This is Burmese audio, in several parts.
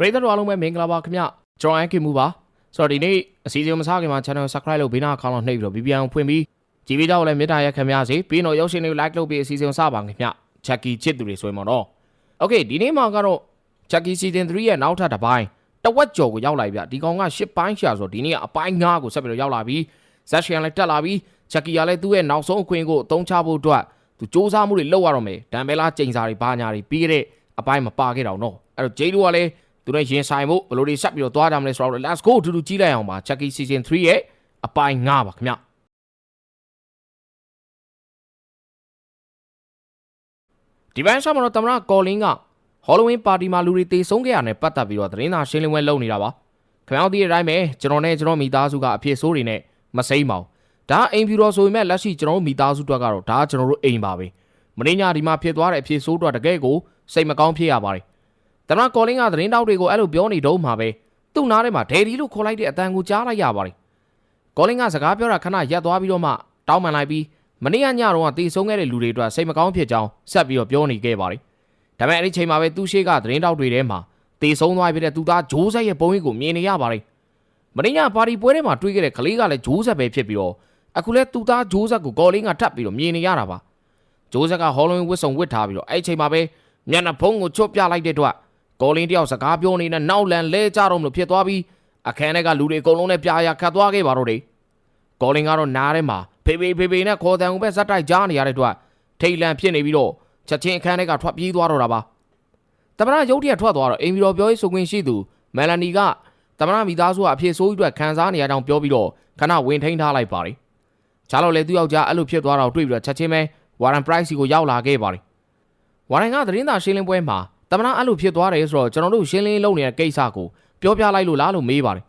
ပရိသတ်တို့အားလုံးပဲမင်္ဂလာပါခင်ဗျကျွန်တော်အန်ကင်မူပါဆိုတော့ဒီနေ့အစီအစဉ်မစခင်မှာ channel subscribe လုပ်ဘေးနားအကောင့်လောက်နှိပ်ပြီးတော့ VPN ကိုဖွင့်ပြီးကြည့်ပြီးတော့လည်းမေတ္တာရက်ခင်ဗျာစေပြီးတော့ရုပ်ရှင်တွေကို like လုပ်ပြီးအစီအစဉ်ကိုစပါခင်ဗျ Chucky ချစ်သူတွေဆိုရင်ပေါ့နော် Okay ဒီနေ့မှာကတော့ Chucky season 3ရဲ့နောက်ထပ်တစ်ပိုင်းတဝက်ကျော်ကိုရောက်လာပြီဗျဒီကောင်က10ပိုင်းရှာဆိုတော့ဒီနေ့ကအပိုင်း9ကိုဆက်ပြီးတော့ရောက်လာပြီဇက်ရှင်လည်းတက်လာပြီ Chucky ကလည်းသူ့ရဲ့နောက်ဆုံးအခွင့်ကိုအသုံးချဖို့အတွက်သူစူးစမ်းမှုတွေလုပ်ရတော့မယ်ဒံဘဲလာချိန်စာတွေဘာညာတွေပြီးခဲ့တဲ့အပိုင်းမပါခဲ့တော့နော်အဲ့တော့ဂျေးတို့ကလည်း သူနဲ့ရင်ဆိုင်ဖို့ဘယ်လိုတွေဆက်ပြီးတော့သွားကြမလဲဆိုတော့ let's go အတူတူကြည့်လိုက်အောင်ပါ Chucky season 3ရဲ့အပိုင်း9ပါခင်ဗျဒီပိုင်းဆောင်မှာတော့တမရကော်လင်းက Halloween party မှာလူတွေတေဆုံးခဲ့ရတဲ့ပတ်သက်ပြီးတော့သတင်းစာရှင်းလင်းပွဲလုပ်နေတာပါခင်ဗျားတို့ဒီအတိုင်းပဲကျွန်တော်နဲ့ကျွန်တော်မိသားစုကအဖြစ်ဆိုးတွေနဲ့မစိမ့်ပါဘူးဒါအိမ်ဖြူတော်ဆိုပေမဲ့လက်ရှိကျွန်တော်တို့မိသားစုတွေကတော့ဒါကျွန်တော်တို့အိမ်ပါပဲမင်းညဒီမှာဖြစ်သွားတဲ့အဖြစ်ဆိုးတွေတကယ်ကိုစိတ်မကောင်းဖြစ်ရပါတယ် တမကော်လင်းကသတင်းတောက်တွေကိုအဲ့လိုပြောနေတော့မှပဲသူ့နားထဲမှာဒယ်ဒီလို့ခေါ်လိုက်တဲ့အတန်ကိုကြားလိုက်ရပါတယ်ကော်လင်းကစကားပြောတာခဏရက်သွားပြီးတော့မှတောင်းပန်လိုက်ပြီးမနေ့ကညတော့ကတေဆုံးခဲ့တဲ့လူတွေအတွက်စိတ်မကောင်းဖြစ်ကြောင်းဆက်ပြီးတော့ပြောနေခဲ့ပါတယ်ဒါပေမဲ့အဲ့ဒီချိန်မှာပဲသူ့ရှိကသတင်းတောက်တွေထဲမှာတေဆုံးသွားပြီတဲ့သူသားဂျိုးဆက်ရဲ့ပုံရိပ်ကိုမြင်နေရပါတယ်မနေ့ညပါတီပွဲထဲမှာတွေ့ခဲ့တဲ့ကလေးကလည်းဂျိုးဆက်ပဲဖြစ်ပြီးတော့အခုလဲသူသားဂျိုးဆက်ကိုကော်လင်းကထပ်ပြီးတော့မြင်နေရတာပါဂျိုးဆက်ကဟော်လွင်ဝစ်စုံဝစ်ထားပြီးတော့အဲ့ဒီချိန်မှာပဲမျက်နှာဖုံးကိုချွတ်ပြလိုက်တဲ့အတွက် ကော်လင်းတယောက်စကားပြောနေတဲ့နောက်လန်လဲကြတော့မလို့ဖြစ်သွားပြီးအခန်းထဲကလူတွေအကုန်လုံးနဲ့ပြာရခတ်သွားခဲ့ပါတော့တယ်ကော်လင်းကတော့နားထဲမှာဖေဖေဖေဖေနဲ့ခေါ်တန်ကိုပဲဇက်တိုက်ကြားနေရတဲ့အတွက်ထိတ်လန့်ဖြစ်နေပြီးတော့ချက်ချင်းအခန်းထဲကထွက်ပြေးသွားတော့တာပါတမရရုတ်တရက်ထွက်သွားတော့အိမ်ပြည်တော်ပြောရေးဆိုခွင့်ရှိသူမယ်လနီကတမရမိသားစုကအဖြစ်ဆိုးကြီးအတွက်ခံစားနေရအောင်ပြောပြီးတော့ခဏဝင်ထိန်းထားလိုက်ပါတယ်ချားလို့လေသူ့ယောက်ျားအဲ့လိုဖြစ်သွားတော့တွေ့ပြီးတော့ချက်ချင်းပဲဝါရန်ပရိုက်စီကိုရောက်လာခဲ့ပါတယ်ဝါရန်ကသတင်းစာရှင်းလင်းပွဲမှာ တမနာအဲ့လိုဖြစ်သွားတယ်ဆိုတော့ကျွန်တော်တို့ရှင်းလင်းလုပ်နေတဲ့ကိစ္စကိုပြောပြလိုက်လို့လားလို့မေးပါတယ်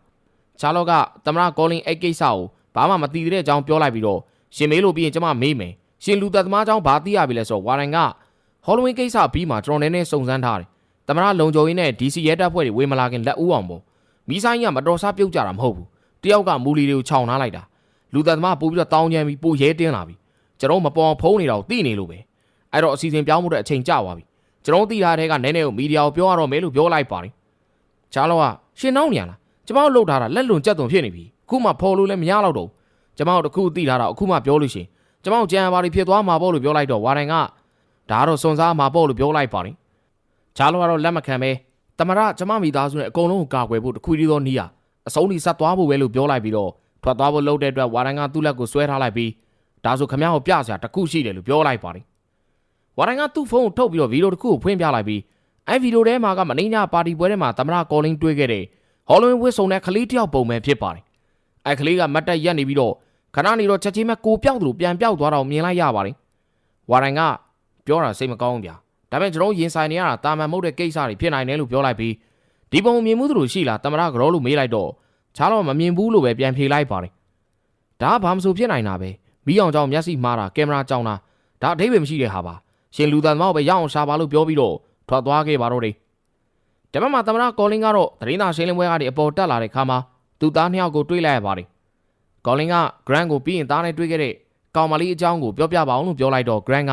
ချားလော့ကတမနာကောလင်းအဲ့ကိစ္စကိုဘာမှမသိသေးတဲ့အကြောင်းပြောလိုက်ပြီးတော့ရှင်မေးလို့ပြီးရင်ကျွန်မမေးမယ်ရှင်လူသက်သမားအကြောင်းဘာသိရပြီလဲဆိုတော့ဝါရန်ကဟော်လဝင်းကိစ္စပြီးမှကျွန်တော်နည်းနည်းစုံစမ်းထားတယ်တမနာလုံခြုံရေးနဲ့ DC ရဲတပ်ဖွဲ့တွေဝေမလာခင်လက်ဦးအောင်ပေါ့မိဆိုင်ကမတော်စားပြုတ်ကြတာမဟုတ်ဘူးတယောက်ကမူလီတွေကိုခြောင်ထားလိုက်တာလူသက်သမားပို့ပြီးတော့တောင်းချမ်းပြီးပို့ရဲတင်းလာပြီကျွန်တော်မပေါ်ဖုံးနေတော့သိနေလို့ပဲအဲ့တော့အစီအစဉ်ပြောင်းမှုတဲ့အချိန်ကျသွားပြီ ကျွန်တော်သိထားတဲ့ကနည်းနည်းကိုမီဒီယာကိုပြောရတော့မယ်လို့ပြောလိုက်ပါတယ်ချားလောကရှင်နောက်နေရလားကျမတို့လှုပ်ထားတာလက်လွန်ကြက်သွန်ဖြစ်နေပြီအခုမှဖော်လို့လည်းမရတော့တော့ကျမတို့တခုသိထားတာအခုမှပြောလို့ရှင်ကျမတို့ကြံပါရီဖြစ်သွားမှာပေါ့လို့ပြောလိုက်တော့ဝါတိုင်ကဒါကတော့စွန်စားမှာပေါ့လို့ပြောလိုက်ပါတယ်ချားလောကတော့လက်မခံပဲတမရကျမမိသားစုနဲ့အကုန်လုံးကိုကာကွယ်ဖို့တခုတည်းသောနီးရအဆုံးထိဆက်သွားဖို့ပဲလို့ပြောလိုက်ပြီးတော့ထွက်သွားဖို့လှုပ်တဲ့အတွက်ဝါတိုင်ကသူ့လက်ကိုဆွဲထားလိုက်ပြီးဒါဆိုခမ ्या ကိုပြစရာတခုရှိတယ်လို့ပြောလိုက်ပါတယ် ဝါတိုင်ကသူ့ဖုန်းကိုထုတ်ပြီးတော့ဗီဒီယိုတစ်ခုကိုဖွင့်ပြလိုက်ပြီးအဲဗီဒီယိုထဲမှာကမင်းညာပါတီပွဲထဲမှာသမရကော်လင်းတွေ့ခဲ့တဲ့ဟော်လဝင်းဝစ်ဆုံတဲ့ကလေးတယောက်ပုံပဲဖြစ်ပါတယ်အဲကလေးကမတ်တက်ရက်နေပြီးတော့ခဏနေတော့ချက်ချင်းပဲကိုပြောက်သူလိုပြန်ပြောက်သွားတော့မြင်လိုက်ရပါတယ်ဝါတိုင်ကပြောတာစိတ်မကောင်းဘူးဗျာဒါပေမဲ့ကျွန်တော်ရင်ဆိုင်နေရတာတာမန်မဟုတ်တဲ့ကိစ္စတွေဖြစ်နိုင်တယ်လို့ပြောလိုက်ပြီးဒီပုံမြင်မှုသူတို့ရှိလားသမရကရောလို့မေးလိုက်တော့ချားတော့မမြင်ဘူးလို့ပဲပြန်ဖြေလိုက်ပါတယ်ဒါကဘာမှမဆိုဖြစ်နိုင်တာပဲမီးအောင်ကြောင့်မျက်စိမှားတာကင်မရာကြောင့်တာဒါအဓိပ္ပာယ်မရှိတဲ့ဟာပါ ရှင်လူသားသမားကိုပဲရအောင်ရှာပါလို့ပြောပြီးတော့ထွက်သွားခဲ့ပါတော့တယ်တပတ်မှာသမရကောလင်းကတော့သတင်းစာရှင်းလင်းပွဲကနေအပေါ်တက်လာတဲ့ခါမှာသူ့သားနှစ်ယောက်ကိုတွေ့လိုက်ရပါတယ်ကောလင်းက Grant ကိုပြီးရင်သားနဲ့တွေ့ခဲ့တဲ့ကောင်မလေးအကြောင်းကိုပြောပြပါအောင်လို့ပြောလိုက်တော့ Grant က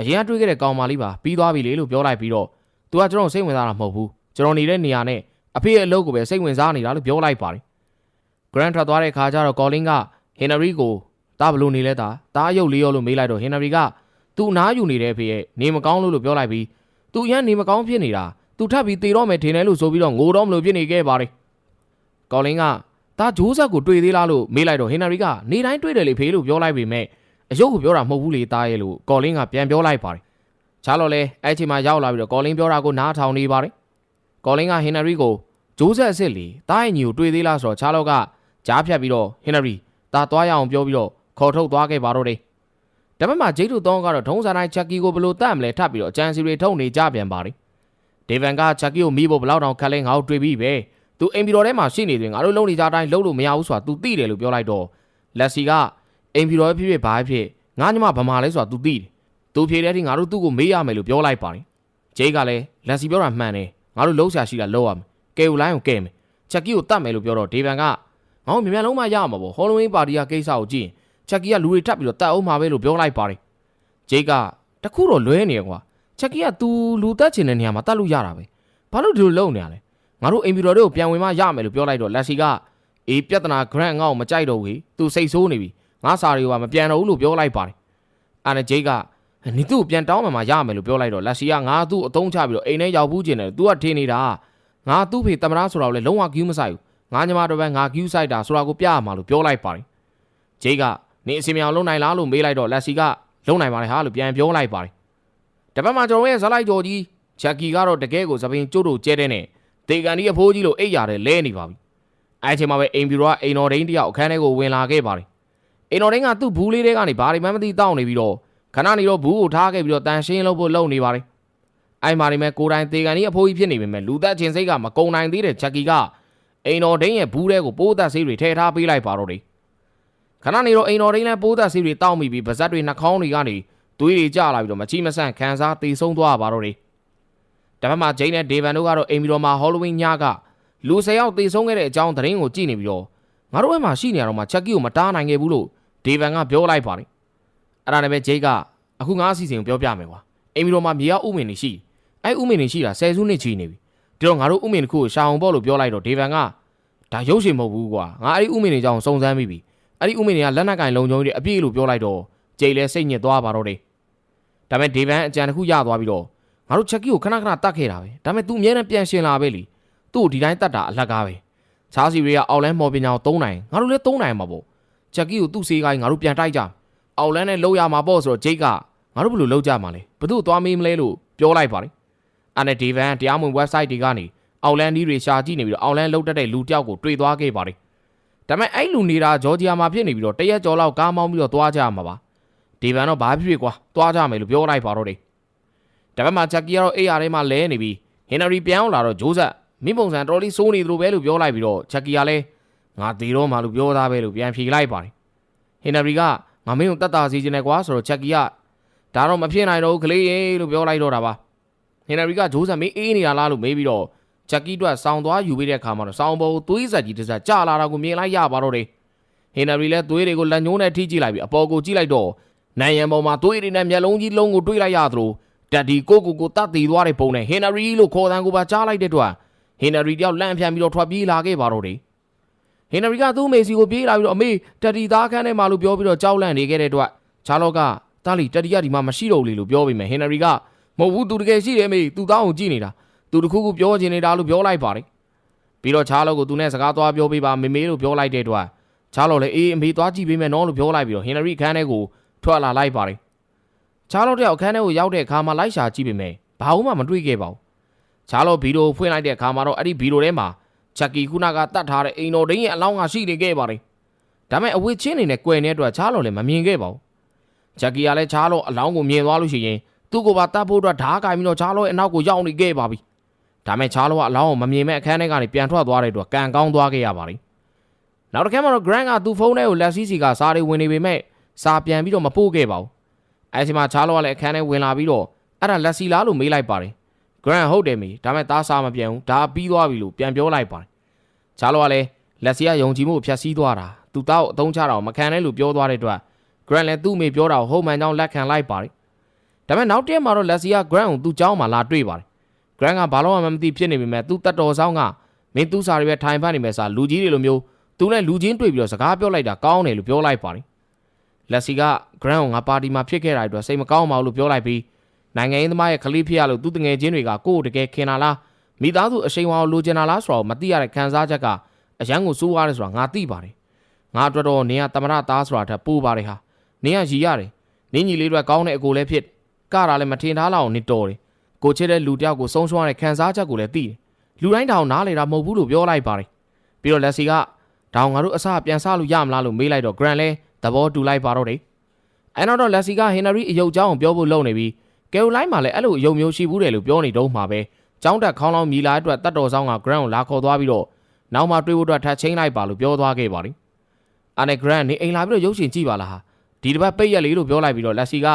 အရင်ကတွေ့ခဲ့တဲ့ကောင်မလေးပါပြီးသွားပြီလေလို့ပြောလိုက်ပြီးတော့သူကကျွန်တော်စိတ်ဝင်စားတာမဟုတ်ဘူးကျွန်တော်နေတဲ့နေရာနဲ့အဖေရဲ့အလုပ်ကိုပဲစိတ်ဝင်စားနေတာလို့ပြောလိုက်ပါတယ် Grant ထွက်သွားတဲ့ခါကျတော့ Colin က Henry ကိုတားဘလို့နေလဲတာတားအယုတ်လေးရောလို့မေးလိုက်တော့ Henry က သူ့နားယူနေတဲ့အဖေရဲ့နေမကောင်းလို့လို့ပြောလိုက်ပြီးသူအရင်နေမကောင်းဖြစ်နေတာသူထပ်ပြီးတေတော့မယ်ထင်တယ်လို့ဆိုပြီးတော့ငိုတော့မလို့ဖြစ်နေခဲ့ပါတယ်။ Colin ကတားဂျိုးဆက်ကိုတွေ့သေးလားလို့မေးလိုက်တော့ Henry ကနေတိုင်းတွေ့တယ်လေဖေလို့ပြောလိုက်ပေမဲ့အယုတ်ကိုပြောတာမဟုတ်ဘူးလေတားရဲ့လို့ Colin ကပြန်ပြောလိုက်ပါတယ်။ချားတော့လဲအဲ့ချိန်မှာရောက်လာပြီးတော့ Colin ပြောတာကိုနားထောင်နေပါတယ်။ Colin က Henry ကိုဂျိုးဆက်အစ်စ်လီတားရဲ့ညီကိုတွေ့သေးလားဆိုတော့ချားတော့ကကြားဖြတ်ပြီးတော့ Henry တားသွားရအောင်ပြောပြီးတော့ခေါ်ထုတ်သွားခဲ့ပါတော့တယ်။ ဒါပေမဲ့ဂျိတ်တို့သုံးကတော့ဒုံးစာတိုင်းချက်ကီကိုဘလို့တတ်မလဲထပ်ပြီးတော့အကြံစီတွေထုတ်နေကြပြန်ပါလေဒေဗန်ကချက်ကီကိုမိဖို့ဘလောက်တောင်ခက်လဲငါတို့တွေးပြီးပဲသူအိမ်ပြည်တော်ထဲမှာရှိနေတယ်ငါတို့လုံနေကြတိုင်းလုံလို့မရဘူးဆိုတာ तू သိတယ်လို့ပြောလိုက်တော့လက်စီကအိမ်ပြည်တော်ဖြစ်ဖြစ်ဘာဖြစ်ငါညမဗမာလဲဆိုတာ तू သိတယ်သူဖြေတဲ့အထိငါတို့သူ့ကိုမေးရမယ်လို့ပြောလိုက်ပါတယ်ဂျိတ်ကလည်းလက်စီပြောတာမှန်တယ်ငါတို့လုံးဆရာရှိတာလုံးရမယ်ကဲကိုလိုင်းကိုကဲမယ်ချက်ကီကိုတတ်မယ်လို့ပြောတော့ဒေဗန်ကငါတို့မြန်မြန်လုံးမရမှာပေါ့ဟောလိုဝင်းပါတီကကိစ္စကိုကြည့်ရင် ချက်ကီကလူတွေထပ်ပြီးတော့တတ်အောင်မှာပဲလို့ပြောလိုက်ပါတယ်ဂျိတ်ကတခုတော့လွဲနေကွာချက်ကီက तू လူတက်ချင်တဲ့နေရာမှာတတ်လို့ရတာပဲဘာလို့ဒီလိုလုပ်နေရလဲငါတို့အိမ်ဖြူတော်တွေကိုပြန်ဝင်မှရမယ်လို့ပြောလိုက်တော့လက်စီကအေးပြဿနာ grant ငါ့ကိုမကြိုက်တော့ဘူးသူစိတ်ဆိုးနေပြီငါစာတွေကမပြန်တော့ဘူးလို့ပြောလိုက်ပါတယ်အာနဲ့ဂျိတ်ကနီသူ့ကိုပြန်တောင်းမှမှရမယ်လို့ပြောလိုက်တော့လက်စီကငါသူ့အတုံးချပြီးတော့အိမ်ထဲရောက်ဘူးကျင်တယ်သူကထင်းနေတာငါသူ့ဖေတမရဆိုတော့လေလုံးဝ queue မဆိုင်ဘူးငါညီမတော်ပဲငါ queue ဆိုင်တာဆိုတာကိုပြရမှာလို့ပြောလိုက်ပါတယ်ဂျိတ်က နေအစီမြောင်လုံနိုင်လားလို့မေးလိုက်တော့လက်စီကလုံနိုင်ပါတယ်ဟာလို့ပြန်ပြောလိုက်ပါတယ်တပတ်မှကျွန်တော်ရဲ့ဇလိုက်ကြော်ကြီးချက်ကီကတော့တကယ်ကိုသပင်ကျို့တို့ကျဲတဲ့နဲ့ဒေကန်ဒီအဖိုးကြီးလို့အိတ်ရတယ်လဲနေပါပြီအဲအချိန်မှာပဲအိမ်ပြူကအိမ်တော်ဒိန်းတယောက်အခန်းထဲကိုဝင်လာခဲ့ပါတယ်အိမ်တော်ဒိန်းကသူ့ဘူးလေးတွေကနေဘာတွေမှမသိတောက်နေပြီးတော့ခဏနေတော့ဘူးကိုထားခဲ့ပြီးတော့တန်ရှင်းလုပ်ဖို့လုပ်နေပါတယ်အဲ့မှာနေမဲ့ကိုတိုင်းဒေကန်ဒီအဖိုးကြီးဖြစ်နေပေမဲ့လူသက်ချင်းစိတ်ကမကုံနိုင်သေးတဲ့ချက်ကီကအိမ်တော်ဒိန်းရဲ့ဘူးထဲကိုပိုးသက်ဆေးတွေထည့်ထားပေးလိုက်ပါတော့တယ် ခဏနေတော့အိမ်တော်ဒိန်းလည်းပိုးသက်ဆေးတွေတောက်မိပြီးပါဇက်တွေနှာခေါင်းတွေကနေသွေးတွေကျလာပြီးတော့မချိမဆန့်ခံစားတေဆုံးသွားပါတော့တယ်တပတ်မှာဂျိန်းနဲ့ဒေဗန်တို့ကတော့အိမ်ပြီးတော့မှာဟော်လိုဝင်းညကလူ၁၀ယောက်တေဆုံးခဲ့တဲ့အကြောင်းသတင်းကိုကြည့်နေပြီးတော့ငါတို့ဘက်မှာရှိနေရတော့မှချက်ကီကိုမတားနိုင်ခဲ့ဘူးလို့ဒေဗန်ကပြောလိုက်ပါတယ်အဲ့ဒါနဲ့ပဲဂျိတ်ကအခုငါအစီအစဉ်ကိုပြောပြမယ်ကွာအိမ်ပြီးတော့မှာမြေရဥမင်နေရှိအဲ့ဥမင်နေရှိတာဆယ်စုနှစ်ချီနေပြီဒီတော့ငါတို့ဥမင်တစ်ခုကိုရှာအောင်ပေါ့လို့ပြောလိုက်တော့ဒေဗန်ကဒါရုပ်ရှင်မဟုတ်ဘူးကွာငါအဲ့ဒီဥမင်နေကြောင်းစုံစမ်းမိပြီ အဲ့ဒီဥမင်တွေကလက်နက်ကင်လုံချုံကြီးတွေအပြည့်လို့ပြောလိုက်တော့ဂျိတ်လည်းစိတ်ညစ်သွားပါတော့တယ်ဒါပေမဲ့ဒေဗန်အကြံတစ်ခုရသွားပြီးတော့ငါတို့ချက်ကီကိုခဏခဏတတ်ခဲ့တာပဲဒါပေမဲ့ तू အမြဲတမ်းပြန်ရှင်လာပဲလीသူ့ကိုဒီတိုင်းတတ်တာအလကားပဲချားစီတွေကအောက်လန်းမော်ပင်ညာကို၃နိုင်ငါတို့လည်း၃နိုင်မှာပေါ့ချက်ကီကိုသူ့စေးကိုင်းငါတို့ပြန်တိုက်ကြအောက်လန်းနဲ့လှုပ်ရမှာပေါ့ဆိုတော့ဂျိတ်ကငါတို့ဘယ်လိုလှုပ်ကြမှာလဲဘသူ့သွားမေးမလဲလို့ပြောလိုက်ပါတယ်အဲ့နဲ့ဒေဗန်တရားမဝင် website တွေကနေအောက်လန်းဒီတွေရှာကြည့်နေပြီးတော့အောက်လန်းလှုပ်တတ်တဲ့လူတယောက်ကိုတွေ့သွားခဲ့ပါတယ် ဒါပေမဲ့အဲ့လူနေတာဂျော်ဂျီယာမှာဖြစ်နေပြီးတော့တရက်ကျော်လောက်ကားမောင်းပြီးတော့သွားကြမှာပါဒေဗန်တော့ဘာဖြစ်ဖြစ်ကွာသွားကြမယ်လို့ပြောလိုက်ပါတော့တယ်ဒါပေမဲ့ချက်ကီကတော့ AR ထဲမှာလဲနေပြီးဟင်နရီပြန်လာတော့ဂျိုးဆက်မိပုံစံတော်လေးစိုးနေသလိုပဲလို့ပြောလိုက်ပြီးတော့ချက်ကီကလည်းငါတည်တော့မှလို့ပြောသားပဲလို့ပြန်ဖြေလိုက်ပါတယ်ဟင်နရီကငါမင်းကိုတတ်တာစီခြင်းနဲ့ကွာဆိုတော့ချက်ကီကဒါတော့မဖြစ်နိုင်တော့ဘူးကလေးရေလို့ပြောလိုက်တော့တာပါဟင်နရီကဂျိုးဆက်မင်းအေးနေတာလားလို့မေးပြီးတော့ ချက်ကီတို့ဆောင်းသွားယူပေးတဲ့အခါမှာတော့ဆောင်းပေါ်သွေးဆက်ကြီးတစ်ဆက်ကြလာတာကိုမြင်လိုက်ရပါတော့တယ်ဟင်နရီလည်းသွေးတွေကိုလက်ညှိုးနဲ့ထိကြည့်လိုက်ပြီးအပေါ်ကိုကြည့်လိုက်တော့နိုင်ရန်ပေါ်မှာသွေးတွေနဲ့မျက်လုံးကြီးလုံးကိုတွေးလိုက်ရသလိုဓာတ်ဒီကိုကိုကိုတတ်တည်သွားတဲ့ပုံနဲ့ဟင်နရီလို့ခေါ်တန်းကိုပါကြားလိုက်တဲ့အတွက်ဟင်နရီတယောက်လန့်ဖြန့်ပြီးတော့ထွက်ပြေးလာခဲ့ပါတော့တယ်ဟင်နရီကသူ့မေစီကိုပြေးလာပြီးတော့အမေတတီသားခန်းထဲမှာလို့ပြောပြီးတော့ကြောက်လန့်နေခဲ့တဲ့အတွက်ချာလော့ကတားလီတတီကဒီမှာမရှိတော့လေလို့ပြောပြီးမယ်ဟင်နရီကမဟုတ်ဘူးသူတကယ်ရှိတယ်မေသူသားကိုကြည့်နေတာ သူတခုခုပြောချင်နေတာလို့ပြောလိုက်ပါတယ်ပြီးတော့ချာလော့ကိုသူနဲ့စကားသွားပြောပေးပါမေမေလို့ပြောလိုက်တဲ့အတွက်ချာလော့လည်းအေးအမေသွားကြည့်ပေးမယ်နော်လို့ပြောလိုက်ပြီးတော့ဟင်နရီခန်းထဲကိုထွက်လာလိုက်ပါတယ်ချာလော့တယောက်ခန်းထဲကိုရောက်တဲ့အခါမှာလိုက်ရှာကြည့်ပေးမယ်ဘာမှမတွေ့ခဲ့ပါဘူးချာလော့ဗီဒီယိုဖွင့်လိုက်တဲ့အခါမှာတော့အဲ့ဒီဗီဒီယိုထဲမှာချက်ကီခုနကတတ်ထားတဲ့အိမ်တော်ဒင်းရဲ့အလောင်းကရှိနေခဲ့ပါတယ်ဒါပေမဲ့အဝစ်ချင်းနေနဲ့ကွယ်နေတဲ့အတွက်ချာလော့လည်းမမြင်ခဲ့ပါဘူးချက်ကီကလည်းချာလော့အလောင်းကိုမြင်သွားလို့ရှိရင်သူ့ကိုပါတတ်ဖို့အတွက်ဓားကင်ပြီးတော့ချာလော့ရဲ့အနောက်ကိုရောက်နေခဲ့ပါပြီ ဒါမဲ့ချာလော့ကအလောင်းကိုမမြင်မဲ့အခန်းထဲကနေပြန်ထွက်သွားတဲ့အတွက်ကံကောင်းသွားခဲ့ရပါတယ်နောက်တစ်ခါမှာတော့ Grant ကသူ့ဖုန်းထဲကိုလက်စီစီကစားတွေဝင်နေပေမဲ့စာပြန်ပြီးတော့မပို့ခဲ့ပါဘူးအဲချိန်မှာချာလော့ကလည်းအခန်းထဲဝင်လာပြီးတော့အဲ့ဒါလက်စီလားလို့မေးလိုက်ပါတယ် Grant ဟုတ်တယ်မေဒါမဲ့သားစားမပြန်ဘူးဒါပြီးသွားပြီလို့ပြန်ပြောလိုက်ပါတယ်ချာလော့ကလည်းလက်စီကယုံကြည်မှုကိုဖျက်ဆီးသွားတာသူသားကိုအသုံးချတာကိုမခံနဲ့လို့ပြောသွားတဲ့အတွက် Grant လည်းသူ့မေပြောတာကိုဟုတ်မှန်ကြောင်းလက်ခံလိုက်ပါတယ်ဒါပေမဲ့နောက်တည့်မှာတော့လက်စီက Grant ကိုသူ့เจ้าမှာလာတွေ့ပါတယ် Grant ကဘာလို့မှမသိဖြစ်နေပေမဲ့သူ့တတ်တော်ဆောင်ကမင်းသူ့စာတွေပဲထိုင်ဖတ်နေမဲ့စာလူကြီးတွေလိုမျိုးသူနဲ့လူချင်းတွေ့ပြီးတော့စကားပြောလိုက်တာကောင်းတယ်လို့ပြောလိုက်ပါတယ်လက်စီက Grant ကိုငါပါတီမှာဖြစ်ခဲ့တာအတွက်စိတ်မကောင်းပါဘူးလို့ပြောလိုက်ပြီးနိုင်ငံရေးသမားရဲ့ခလေးဖြစ်ရလို့သူတငယ်ချင်းတွေကကိုယ့်ကိုတကယ်ခင်တာလားမိသားစုအရှိန်အဝါကိုလိုချင်တာလားဆိုတော့မသိရတဲ့ခံစားချက်ကအရန်ကိုစိုးရတယ်ဆိုတာငါသိပါတယ်ငါအတွက်တော့နင်ကတမရသားဆိုတာထက်ပိုပါတယ်ဟာနင်ကရည်ရတယ်နင်းညီလေးတွေကောင်းတဲ့အကိုလည်းဖြစ်ကတာလည်းမထင်ထားလောက်နေတော်တယ် ကိုချစ်တဲ့လူတယောက်ကိုဆုံးရှုံးရတဲ့ခံစားချက်ကိုလည်းသိတယ်လူတိုင်းတောင်နားလေတာမဟုတ်ဘူးလို့ပြောလိုက်ပါတယ်ပြီးတော့လက်စီကတောင်ငါတို့အစပြန်ဆလို့ရမလားလို့မေးလိုက်တော့ Grant လဲသဘောတူလိုက်ပါတော့တယ်အဲနောက်တော့လက်စီက Henry အယုတ်ကြောင်းပြောဖို့လုပ်နေပြီး Caroline မှာလည်းအဲ့လိုအယုတ်မျိုးရှိဘူးတယ်လို့ပြောနေတုန်းမှာပဲကျောင်းတက်ခေါင်းလောင်းမြည်လာအတွက်တတ်တော်ဆောင်က Grant ကိုလာခေါ်သွားပြီးတော့နောက်မှတွေးဖို့အတွက်ထပ်ချင်းလိုက်ပါလို့ပြောသွားခဲ့ပါတယ်။အာနဲ့ Grant နေအိမ်လာပြီးတော့ရုပ်ရှင်ကြည့်ပါလားဟာဒီတစ်ပတ်ပိတ်ရက်လေးလို့ပြောလိုက်ပြီးတော့လက်စီက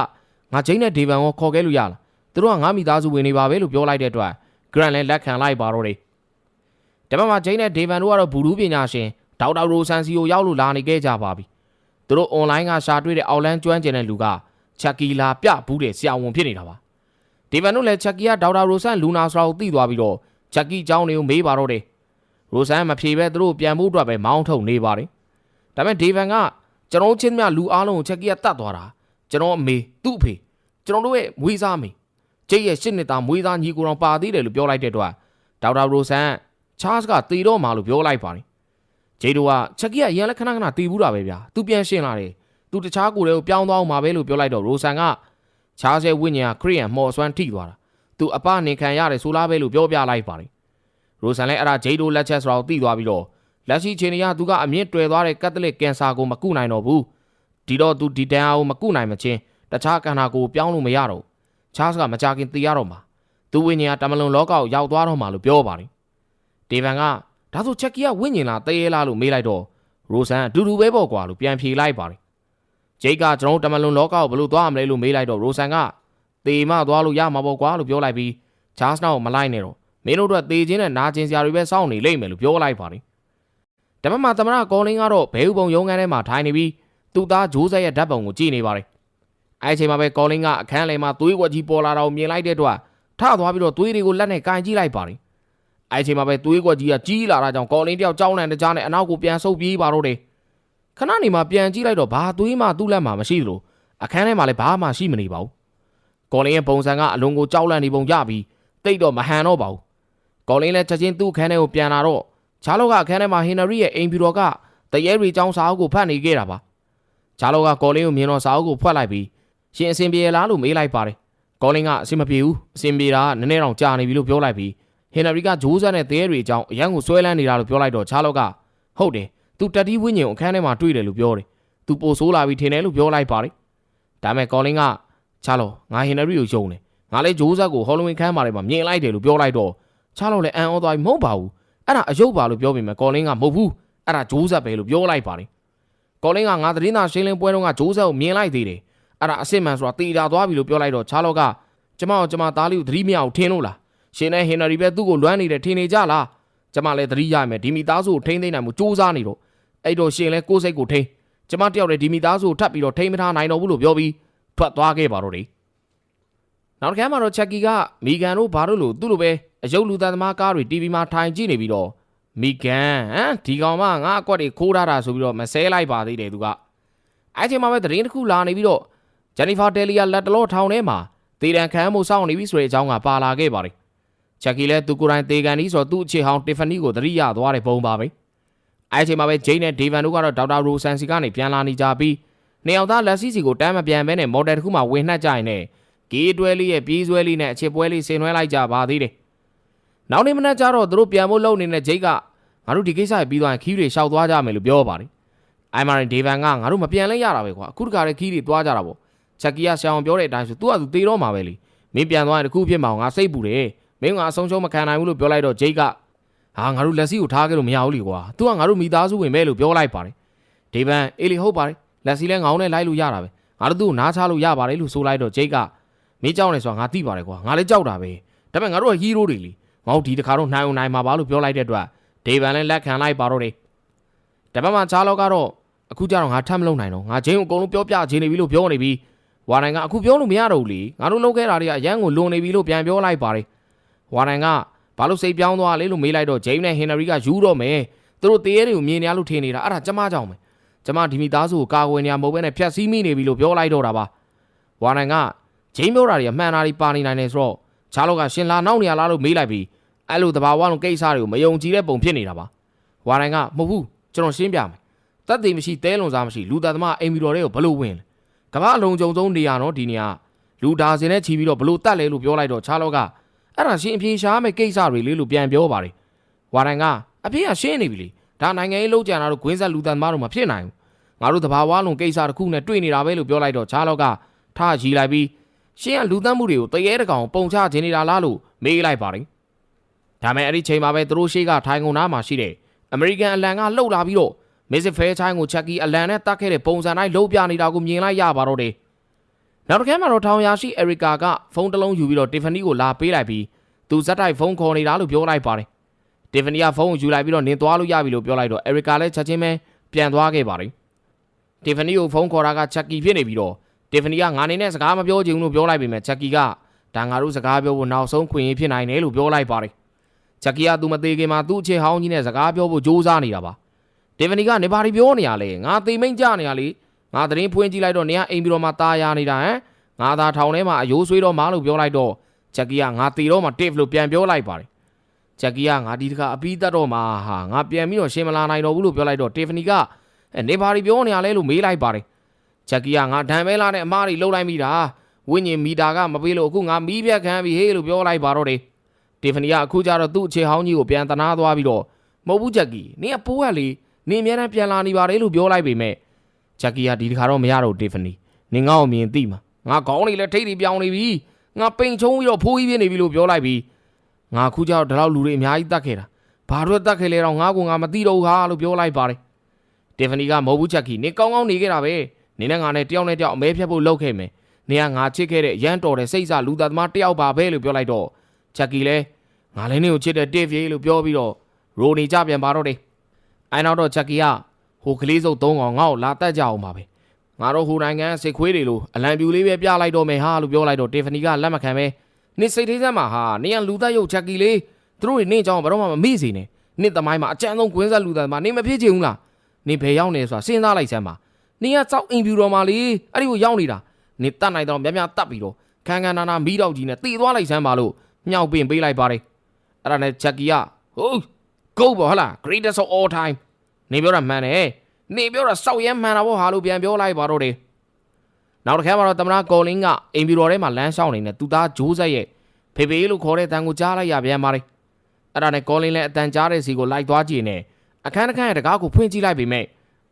ငါချင်းနဲ့ဒေဗန်ကိုခေါ်ခဲ့လို့ရလား သူတို့ကငါမိသားစုဝင်နေပါပဲလို့ပြောလိုက်တဲ့အတွက် Grant လည်းလက်ခံလိုက်ပါတော့တယ်။ဒါပေမဲ့ဂျိန်းနဲ့ဒေဗန်တို့ကတော့ဘူရူးပညာရှင်ဒေါက်တာရိုဆန်စီကိုရောက်လို့လာနေခဲ့ကြပါပြီ။သူတို့ online ကရှာတွေ့တဲ့အောက်လန်းကျွမ်းကျင်တဲ့လူကချက်ကြီးလာပြဘူးတဲ့ဆရာဝန်ဖြစ်နေတာပါ။ဒေဗန်တို့လည်းချက်ကြီးကဒေါက်တာရိုဆန်လူနာဆိုတာကိုသိသွားပြီးတော့ချက်ကြီးအကြောင်းတွေကိုမေးပါတော့တယ်။ရိုဆန်မဖြေပဲသူတို့ပြန်ဖို့အတွက်ပဲမောင်းထုတ်နေပါတယ်။ဒါပေမဲ့ဒေဗန်ကကျွန်တော်ချင်းမြလူအားလုံးကိုချက်ကြီးကတတ်သွားတာကျွန်တော်အမေသူ့အဖေကျွန်တော်တို့ရဲ့မွေးစားအမေ ကျိတ်ရဲ့ရှစ်နှစ်သားမွေးသားညီကိုတော်ပါသေးတယ်လို့ပြောလိုက်တဲ့အတွက်ဒေါက်တာရိုဆန်ချားစ်ကတီတော့မှာလို့ပြောလိုက်ပါတယ်ဂျေတို့ကချက်ကီကရန်လက်ခဏခဏတီးဘူးတာပဲဗျာသူပြန်ရှင်းလာတယ်သူတခြားကိုယ်တွေကိုပြောင်းသွားအောင်မှာပဲလို့ပြောလိုက်တော့ရိုဆန်ကချားစ်ရဲ့ဝိညာဉ်ကခရီးယန်မော်ဆွမ်းထိသွားတာသူအပနေခံရတယ်ဆိုလားပဲလို့ပြောပြလိုက်ပါတယ်ရိုဆန်လည်းအဲ့ဒါဂျေတို့လက်ချက်ဆိုတော့သိသွားပြီးတော့လက်ရှိချိန်ကသူကအမြင့်တွယ်သွားတဲ့ကက်သလစ်ကင်ဆာကိုမကုနိုင်တော့ဘူးဒီတော့သူဒီတန်အားကိုမကုနိုင်မချင်းတခြားကန္နာကိုပြောင်းလို့မရတော့ ချားစ်ကမကြခင်သိရတော့မှာသူဝိညာဉ်ကတမလွန်လောကကိုရောက်သွားတော့မှာလို့ပြောပါတယ်ဒေဗန်ကဒါဆိုချက်ကီကဝိညာဉ်လားတရေလားလို့မေးလိုက်တော့ရိုဆန်အတူတူပဲပေါ့ကွာလို့ပြန်ဖြေလိုက်ပါတယ်ဂျိတ်ကကျွန်တော်တမလွန်လောကကိုဘယ်လိုသွားမလဲလို့မေးလိုက်တော့ရိုဆန်ကတေမသွားလို့ရမှာပေါ့ကွာလို့ပြောလိုက်ပြီးချားစ်နောက်မလိုက်နဲ့တော့မင်းတို့တို့သေခြင်းနဲ့နာကျင်စရာတွေပဲစောင့်နေလိမ့်မယ်လို့ပြောလိုက်ပါတယ်တပတ်မှာသမရကောလင်းကတော့ဘဲဥပုံရုံးခန်းထဲမှာထိုင်နေပြီးသူ့သားဂျိုးဆက်ရဲ့ဓာတ်ပုံကိုကြည့်နေပါတယ် အဲအချိန်မှာပဲကောလင်းကအခန်းထဲမှာသွေးဝက်ကြီးပေါ်လာတာကိုမြင်လိုက်တဲ့အတွက်ထသွားပြီးတော့သွေးတွေကိုလက်နဲ့ကန်ကြည့်လိုက်ပါတယ်အဲအချိန်မှာပဲသွေးကွက်ကြီးကကြီးလာတာကြောင့်ကောလင်းတယောက်ကြောင်းလန့်တကြားနဲ့အနောက်ကိုပြန်ဆုပ်ပြေးပါတော့တယ်ခဏနေမှပြန်ကြည့်လိုက်တော့ဘာသွေးမှသူ့လက်မှာမရှိသလိုအခန်းထဲမှာလည်းဘာမှရှိမနေပါဘူးကောလင်းရဲ့ပုံစံကအလွန်ကိုကြောက်လန့်နေပုံရပြီးတိတ်တော့မဟန်တော့ပါဘူးကောလင်းလည်းချက်ချင်းသူ့အခန်းထဲကိုပြန်လာတော့ချားလောကအခန်းထဲမှာဟင်နရီရဲ့အိမ်ဖြူတော်ကတရဲရီចောင်းစာအုပ်ကိုဖတ်နေခဲ့တာပါချားလောကကောလင်းကိုမြင်တော့စာအုပ်ကိုဖွက်လိုက်ပြီး ရှင်အစင်ပြေလားလို့မေးလိုက်ပါတယ်ကောလင်းကအစင်မပြေဘူးအစင်ပြေတာကနည်းနည်းတော့ကြာနေပြီလို့ပြောလိုက်ပြီးဟင်နရီကဂျိုးဆန်နဲ့တရဲရီចောင်းအရန်ကိုဆွဲလန်းနေတာလို့ပြောလိုက်တော့ချားလောကဟုတ်တယ်သူတက်တီးဝင်းညင်ကိုအခန်းထဲမှာတွေ့တယ်လို့ပြောတယ်သူပိုဆိုးလာပြီထင်တယ်လို့ပြောလိုက်ပါတယ်ဒါမဲ့ကောလင်းကချားလောငါဟင်နရီကိုယုံတယ်ငါလည်းဂျိုးဆက်ကိုဟော်လဝင်းခန်းမှာလည်းမြင်လိုက်တယ်လို့ပြောလိုက်တော့ချားလောလည်းအန်အောသွားပြီးမဟုတ်ပါဘူးအဲ့ဒါအယုတ်ပါလို့ပြောပေမဲ့ကောလင်းကမဟုတ်ဘူးအဲ့ဒါဂျိုးဆက်ပဲလို့ပြောလိုက်ပါတယ်ကောလင်းကငါသတင်းသားရှင်းလင်းပွဲတုန်းကဂျိုးဆက်ကိုမြင်လိုက်သေးတယ် အဲ့ဒါအစ်စ်မှန်ဆိုတာတေတာသွားပြီလို့ပြောလိုက်တော့ချားလောကကျမတို့ကျမသားလေးကိုသတိမရအောင်ထင်းလို့လားရှင်နဲ့ဟင်နရီပဲသူ့ကိုလွမ်းနေတယ်ထင်နေကြလားကျမလည်းသတိရမယ်ဒီမိသားစုကိုထိမ့်သိမ့်နိုင်မှုစူးစမ်းနေတော့အဲ့တော့ရှင်လည်းကိုယ်စိတ်ကိုထိမ့်ကျမတယောက်လည်းဒီမိသားစုကိုထပ်ပြီးတော့ထိမ့်မထားနိုင်တော့ဘူးလို့ပြောပြီးထွက်သွားခဲ့ပါတော့တယ်နောက်တစ်ခါမှတော့ချက်ကီကမီဂန်တို့ဘာလို့လို့သူ့လိုပဲအယုတ်လူသားသမားကားတွေ TV မှာထိုင်ကြည့်နေပြီးတော့မိကန်ဟမ်ဒီကောင်မငါအကွက်တွေခိုးထားတာဆိုပြီးတော့မဆဲလိုက်ပါသေးတယ်သူကအဲ့ချိန်မှာပဲသတင်းတစ်ခုလာနေပြီးတော့ ဂျန်နီဖာတယ်လီယာလက်တလောထောင်ထဲမှာတေတံခမ်းမှုစောင့်နေပြီဆိုတဲ့အကြောင်းကပါလာခဲ့ပါတယ်ချက်ကီလည်းသူကိုယ်တိုင်တေကန်ဒီဆိုတော့သူ့အခြေဟောင်းတီဖာနီကိုသတိရသွားတဲ့ပုံပါပဲအဲ့ချိန်မှာပဲဂျိန်းနဲ့ဒေဗန်တို့ကတော့ဒေါက်တာရိုဆန်စီကနေပြန်လာနေကြပြီးနေအောင်သားလက်စီစီကိုတမ်းမပြန်ဘဲနဲ့မော်ဒယ်တစ်ခုမှဝင်နှက်ကြရင်နဲ့ဂေးတွဲလေးရဲ့ပြေးဆွဲလေးနဲ့အချစ်ပွဲလေးဆင်နွှဲလိုက်ကြပါသေးတယ်နောက်နေ့မနက်ကျတော့သူတို့ပြန်ဖို့လုပ်နေတဲ့ဂျိတ်ကငါတို့ဒီကိစ္စရပြီးသွားရင်ခီးတွေရှောက်သွားကြမယ်လို့ပြောပါတယ်အိုင်မာရင်ဒေဗန်ကငါတို့မပြန်လဲရတာပဲကွာအခုတခါတည်းခီးတွေသွားကြတာပေါ့ ချက်ကြီးကရှောင်းပြောတဲ့အတိုင်းဆိုသူကသူတေးတော့မှာပဲလေမင်းပြန်သွားရင်တခုဖြစ်မှာငါစိတ်ပူတယ်မင်းကအဆုံးရှုံးမခံနိုင်ဘူးလို့ပြောလိုက်တော့ဂျိတ်ကဟာငါတို့လက်စီကိုထားခဲ့လို့မရဘူးလေကွာသူကငါတို့မိသားစုဝင်ပဲလို့ပြောလိုက်ပါတယ်ဒေဗန်အေးလီဟုတ်ပါတယ်လက်စီလဲငောင်းနဲ့လိုက်လို့ရတာပဲငါတို့သူ့ကိုနားချလို့ရပါတယ်လို့ဆိုလိုက်တော့ဂျိတ်ကမင်းကြောက်နေဆိုတာငါသိပါတယ်ကွာငါလည်းကြောက်တာပဲဒါပေမဲ့ငါတို့ကဟီးရိုးတွေလीငါတို့ဒီတခါတော့နိုင်အောင်နိုင်မှာပါလို့ပြောလိုက်တဲ့အတွက်ဒေဗန်လည်းလက်ခံလိုက်ပါတော့တယ်တပတ်မှချားလောက်ကတော့အခုကျတော့ငါထပ်မလုပ်နိုင်တော့ငါချင်းကိုအကုန်လုံးပြောပြချင်းနေပြီလို့ပြောနေပြီ ဝါနိုင်ကအခုပြောလို့မရတော့ဘူးလေငါတို့လုပ်ခဲ့တာတွေကအရန်ကိုလွန်နေပြီလို့ပြန်ပြောလိုက်ပါတယ်ဝါနိုင်ကဘာလို့စိတ်ပြောင်းသွားလဲလို့မေးလိုက်တော့ဂျိမ်းနဲ့ဟင်နရီကယူတော့မယ်သူတို့တေးရဲတွေကိုမြင်နေရလို့ထင်နေတာအဲ့ဒါကျမကြောင့်ပဲကျမဒီမိသားစုကိုကာကွယ်နေရမဟုတ်ဘဲနဲ့ဖြတ်စည်းမိနေပြီလို့ပြောလိုက်တော့တာပါဝါနိုင်ကဂျိမ်းပြောတာတွေကမှန်တာတွေပါနေနိုင်တယ်ဆိုတော့ချားလောက်ကရှင်လာနောက်နေရလားလို့မေးလိုက်ပြီးအဲ့လိုတဘာဝလုံးကိစ္စတွေကိုမယုံကြည်တဲ့ပုံဖြစ်နေတာပါဝါနိုင်ကမဟုတ်ဘူးကျွန်တော်ရှင်းပြမယ်တတ်သိမရှိတဲလွန်စားမရှိလူသားသမားအိမ်မီတော်တွေကိုဘလို့ဝင်လဲ ကမ္ဘာအလုံးကြုံဆုံးနေရတော့ဒီနေရာလူဒါစင်နဲ့ချီပြီးတော့ဘလို့တတ်လဲလို့ပြောလိုက်တော့ချားလောက်ကအဲ့ဒါရှင်းအပြေရှားမဲ့ကိစ္စတွေလေးလို့ပြန်ပြောပါတယ်ဝါနိုင်ကအပြေကရှင်းနေပြီလေဒါနိုင်ငံရေးလုံးကြံတာတို့ဂွင်းဆက်လူသားသမားတို့မဖြစ်နိုင်ဘူးငါတို့တဘာဝလုံးကိစ္စတစ်ခုနဲ့တွေ့နေတာပဲလို့ပြောလိုက်တော့ချားလောက်ကထားရီလိုက်ပြီးရှင်းကလူသတ်မှုတွေကိုတရေတကောင်ပုံချခြင်းနေတာလားလို့မေးလိုက်ပါတယ်ဒါမဲ့အဲ့ဒီချိန်မှာပဲသူတို့ရှေ့ကထိုင်ကုန်သားမှာရှိတဲ့အမေရိကန်အလံကလှုပ်လာပြီးတော့ မစ်စစ်ဖဲချိုင်းကိုချက်ကီအလံနဲ့တတ်ခဲ့တဲ့ပုံစံတိုင်းလှုပ်ပြနေတာကိုမြင်လိုက်ရပါတော့တယ်နောက်တစ်ခါမှတော့ထောင်ရရှိအရီကာကဖုန်းတစ်လုံးယူပြီးတော့တီဖာနီကိုလာပေးလိုက်ပြီးသူဇက်တိုက်ဖုန်းခေါ်နေတာလို့ပြောလိုက်ပါတယ်တီဖာနီကဖုန်းကိုယူလိုက်ပြီးတော့နင်သွားလို့ရပြီလို့ပြောလိုက်တော့အရီကာလည်းချက်ချင်းပဲပြန်သွားခဲ့ပါတယ်တီဖာနီကိုဖုန်းခေါ်တာကချက်ကီဖြစ်နေပြီးတော့တီဖာနီကငါနေနဲ့စကားမပြောချင်ဘူးလို့ပြောလိုက်ပေမဲ့ချက်ကီကဒါငါတို့စကားပြောဖို့နောက်ဆုံးခွင့်ရဖြစ်နိုင်တယ်လို့ပြောလိုက်ပါတယ်ချက်ကီကသူမသေးခင်မှာသူ့အချစ်ဟောင်းကြီးနဲ့စကားပြောဖို့ကြိုးစားနေတာပါ တီဖနီကနေဘာတွေပြောနေရလဲငါသေမိန်ကြနေရလေငါသတင်းဖွင့်ကြည့်လိုက်တော့နေကအိမ်ပြီးတော့မှตาရနေတာဟမ်ငါသာထောင်ထဲမှာအယိုးဆွေးတော့မားလို့ပြောလိုက်တော့ချက်ကီကငါသေတော့မှတစ်လို့ပြန်ပြောလိုက်ပါတယ်ချက်ကီကငါဒီတခါအပြီးတတ်တော့မှဟာငါပြန်ပြီးတော့ရှင်းမလာနိုင်တော့ဘူးလို့ပြောလိုက်တော့တီဖနီကနေဘာတွေပြောနေရလဲလို့မေးလိုက်ပါတယ်ချက်ကီကငါဒံမဲလာနဲ့အမားတွေလှုပ်လိုက်မိတာဝိညာဉ်မီတာကမပေးလို့အခုငါမီးပြက်ခံပြီဟေးလို့ပြောလိုက်ပါတော့တယ်တီဖနီကအခုကျတော့သူ့အခြေဟောင်းကြီးကိုပြန်တနာသွားပြီးတော့မဟုတ်ဘူးဂျက်ကီနင်ကပိုးရလေ နင်အများနဲ့ပြန်လာနေပါတယ်လို့ပြောလိုက်ပေမဲ့ဂျက်ကီကဒီတခါတော့မရတော့တီဖနီနင်ငါ့ကိုမြင်သိမှာငါခေါင်းလေးလည်းထိတ်ထိပြောင်းနေပြီငါပိန်ချုံပြီးတော့ဖိုးကြီးပြနေပြီလို့ပြောလိုက်ပြီးငါအခုကျတော့ဒီလောက်လူတွေအများကြီးတတ်ခဲ့တာဘာလို့တတ်ခဲ့လဲတော့ငါကငါမသိတော့ဘူးဟာလို့ပြောလိုက်ပါတယ်တီဖနီကမဟုတ်ဘူးဂျက်ကီနင်ကောင်းကောင်းနေခဲ့တာပဲနင်နဲ့ငါနဲ့တယောက်နဲ့တယောက်အမဲဖြတ်ဖို့လုပ်ခဲ့မယ်နင်ကငါချစ်ခဲ့တဲ့ရမ်းတော်တဲ့စိတ်စားလူသားသမားတယောက်ပါပဲလို့ပြောလိုက်တော့ဂျက်ကီလည်းငါလည်းနေကိုချစ်တဲ့တစ်ပြေလို့ပြောပြီးတော့ရိုနေကြပြန်ပါတော့တယ် အဲနောက်တော့ချက်ကီကဟိုကလေးစုပ်သုံးကောင်ငါ့ကိုလာတက်ကြအောင်ပါပဲငါတို့ဟိုနိုင်ငံစစ်ခွေးတွေလို့အလံပြူလေးပဲပြလိုက်တော့မယ်ဟာလို့ပြောလိုက်တော့တီဖနီကလက်မခံပဲနေစိတ်သေးစမ်းမှာဟာနေရလူသက်ရုပ်ချက်ကြီးလေးသူတို့တွေနေကြောင်ဘာတော့မှမမေ့စေနဲ့နေသမိုင်းမှာအကြမ်းဆုံးကွင်းဆက်လူသက်မှာနေမဖြစ်ချင်ဘူးလားနေဘယ်ရောက်နေဆိုတာစဉ်းစားလိုက်စမ်းပါနေကစောက်အင်ဖြူတော်မှာလေအဲ့ဒီကိုရောက်နေတာနေတတ်နိုင်တော့များများတတ်ပြီးတော့ခန်းခန်းနာနာမီးတော့ကြီးနဲ့တေသွားလိုက်စမ်းပါလို့မြောက်ပင်ပေးလိုက်ပါတယ်အဲ့ဒါနဲ့ချက်ကီကဟိုးကုတ်ပေါ့ဟလား greatest of all time နေပြောတာမှန်တယ်နေပြောတာစောက်ရဲမှန်တာပေါ့ဟာလို့ပြန်ပြောလိုက်ပါတော့တယ်နောက်တစ်ခါမှာတော့သမနာကော်လင်းကအင်ဘီတော်ထဲမှာလမ်းလျှောက်နေတယ်သူသားဂျိုးဆက်ရဲ့ဖေဖေလို့ခေါ်တဲ့တန်ကိုကြားလိုက်ရပြန်ပါလေအဲ့ဒါနဲ့ကော်လင်းလည်းအတန်ကြားတဲ့စီကိုလိုက်သွားကြည့်နေအခန်းတစ်ခန်းရဲ့တကားကိုဖွင့်ကြည့်လိုက်ပေမဲ့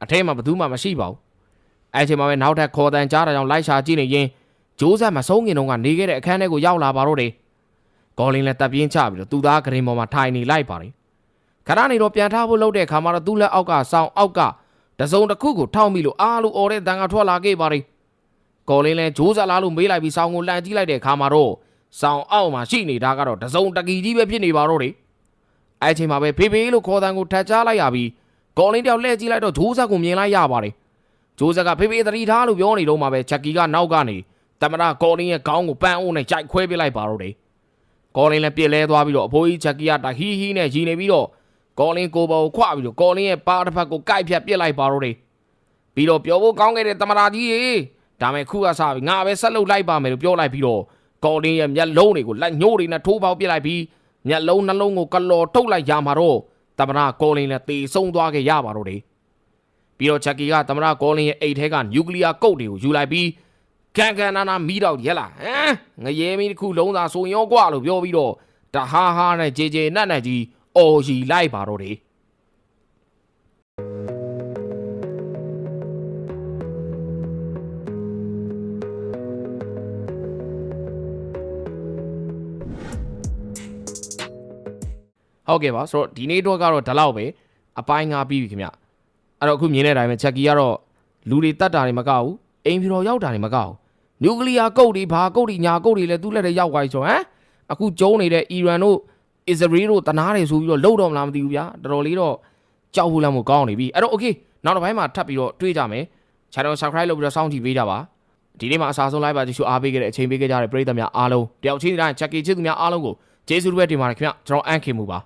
အထဲမှာဘယ်သူမှမရှိပါဘူးအဲ့ချိန်မှာပဲနောက်ထပ်ခေါ်တန်ကြားတာကြောင့်လိုက်ရှာကြည့်နေရင်ဂျိုးဆက်မဆုံးခင်တုန်းကနေခဲ့တဲ့အခန်းထဲကိုရောက်လာပါတော့တယ်ကော်လင်းလည်းတပ်ပြင်းချပြီးတော့သူသားဂရင်ပေါ်မှာထိုင်နေလိုက်ပါတယ် ခဏနေတော့ပြန်ထားဖို့လုပ်တဲ့အခါမှာတော့သူ့လက်အောက်ကဆောင်းအောက်ကတစုံတစ်ခုကိုထောက်မိလို့အားလို့អော်တဲ့တန်ကထွက်လာခဲ့ပါတယ်ကော်လင်းလည်းဂျိုးစားလာလို့မေးလိုက်ပြီးဆောင်းကိုလှန်ကြည့်လိုက်တဲ့အခါမှာတော့ဆောင်းအောက်မှာရှိနေတာကတော့တစုံတကီကြီးပဲဖြစ်နေပါတော့တယ်အဲ့ချိန်မှာပဲဖေဖေလို့ခေါ်တန်ကိုထတ်ချလိုက်ရပြီးကော်လင်းတယောက်လှည့်ကြည့်လိုက်တော့ဂျိုးစားကိုမြင်လိုက်ရပါတယ်ဂျိုးစားကဖေဖေသတိထားလို့ပြောနေတော့မှပဲချက်ကီကနောက်ကနေတမရကော်လင်းရဲ့ခေါင်းကိုပန်းအိုးနဲ့ကြိုက်ခွဲပစ်လိုက်ပါတော့တယ်ကော်လင်းလည်းပြစ်လဲသွားပြီးတော့အဖိုးကြီးချက်ကီကတဟီဟီနဲ့ရီနေပြီးတော့ ကော်လင်းကိုပေါ်ကိုခွပြီးတော့ကော်လင်းရဲ့ပါတစ်ဖက်ကိုကိုက်ဖြတ်ပစ်လိုက်ပါတော့တယ်ပြီးတော့ပြောဖို့ကောင်းခဲ့တဲ့တမရာကြီးရေဒါမဲ့ခုကစားပြီးငါပဲဆက်လုပ်လိုက်ပါမယ်လို့ပြောလိုက်ပြီးတော့ကော်လင်းရဲ့မျက်လုံးတွေကိုလက်ညှိုးတွေနဲ့ထိုးပေါက်ပစ်လိုက်ပြီးမျက်လုံးနှလုံးကိုကလော်ထုတ်လိုက်ရမှာတော့တမရာကော်လင်းလည်းတေဆုံးသွားခဲ့ရပါတော့တယ်ပြီးတော့ချက်ကီကတမရာကော်လင်းရဲ့အိတ်ထဲကနျူကလ িয়ার ကုတ်တွေကိုယူလိုက်ပြီးကန်ကန်နာနာမီးတော့ရက်လာဟမ်ငရဲမီးတစ်ခုလုံးသာဆိုရင်ရောကွာလို့ပြောပြီးတော့တဟားဟားနဲ့ဂျေဂျေနတ်နတ်ကြီး အော်ရီလိုက်ပါတော့တယ်ဟုတ်ကဲ့ပါဆိုတော့ဒီနေ့တော့ကတော့ဒီလောက်ပဲအပိုင်းငါပြီးပြီခင်ဗျအဲ့တော့အခုမြင်တဲ့အတိုင်းပဲချက်ကီကတော့လူတွေတတ်တာတွေမကဘူးအိမ်ဖြူတော်ရောက်တာတွေမကဘူးနျူကလ িয়ার ကုတ်တွေဘာကုတ်တွေညာကုတ်တွေလည်းသူ့လက်ထဲရောက်သွားပြီဆိုဟမ်အခုကျုံးနေတဲ့အီရန်တို့ အစ္စရေးတို့တနာတယ်ဆိုပြီးတော့လှုပ်တော့မလားမသိဘူးဗျာတော်တော်လေးတော့ကြောက်ဖို့လည်းမကောင်းနေပြီအဲ့တော့ okay နောက်တစ်ပိုင်းမှာထပ်ပြီးတော့တွေးကြမယ် channel subscribe လုပ်ပြီးတော့စောင့်ကြည့်ပေးကြပါဒီနေ့မှာအစားဆုံး live ပါကြည့်ရှုအားပေးခဲ့တဲ့အချိန်ပေးခဲ့ကြတဲ့ပရိသတ်များအားလုံးတယောက်ချင်းတိုင်း check ချစ်သူများအားလုံးကိုကျေးဇူးတစ်ပဲတင်ပါတယ်ခင်ဗျကျွန်တော်အန်ခင်မူပါ